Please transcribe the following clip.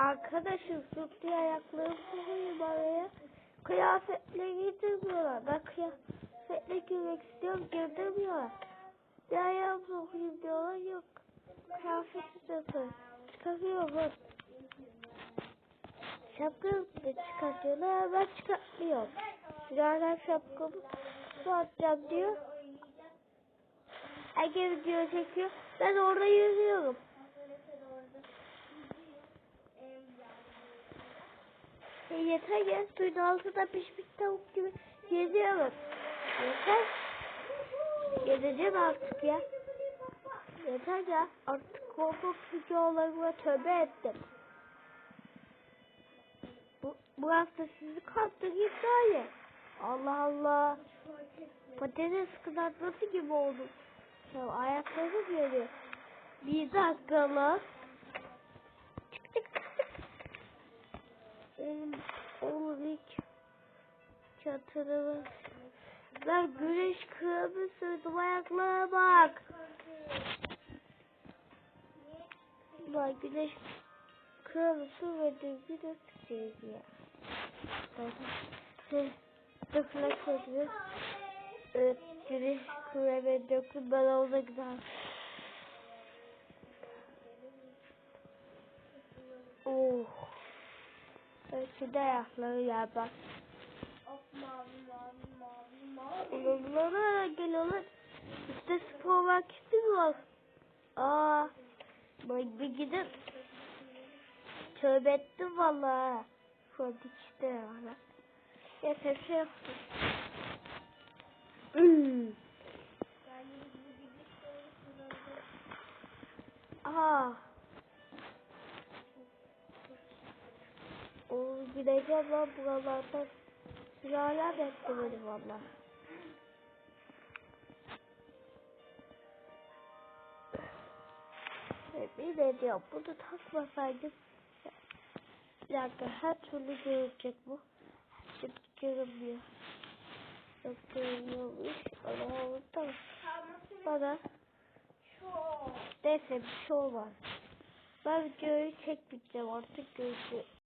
Arkadaşım sürttüğü ayaklarımı koyayım araya. Kıyafetle girdirmiyorlar. Ben kıyafetle girmek istiyorum girdirmiyorlar. Bir ayağımı sokayım diyorlar yok. Kıyafeti yapın. Çıkarıyorum. Şapkamı da çıkartıyorlar ben çıkartmıyorum. Silahlar şapkamı atacağım diyor. Ege video çekiyor. Ben orada yürüyorum. Yeter ya. Suyun altında pişmiş tavuk gibi geziyorum. Yeter. Gezeceğim artık ya. Yeter ya. Artık korkunç videolarıma tövbe ettim. Bu, bu hafta sizi kastırayım daha. Allah Allah. Patates kızartması gibi oldum. Ya ayaklarım geliyor. Bir dakika lan. Çatırımı. Lan güneş kremi sürdüm ayaklara bak. Lan güneş kremi sürmedim güneş sevdi ya. Şey, döküle koydu. Evet, güneş kremi dökün ben ona gider. Oh. Belki de ayakları ya bak. Onlara geliyorlar. İşte spor marketi mi var? Aa, bak bir gidip tövbe ettim valla. Şu an işte valla. Ya sesi yaptım. Hmm. Aa. O gideceğim lan buralardan. Silahlar bekle beni valla. Bir de diyor bunu takmasaydım. Bir dakika her türlü görülecek bu. Şimdi görünmüyor. Yok görünüyormuş. Ama orada bana neyse bir şey olmaz. Ben videoyu çekmeyeceğim artık görüşürüz.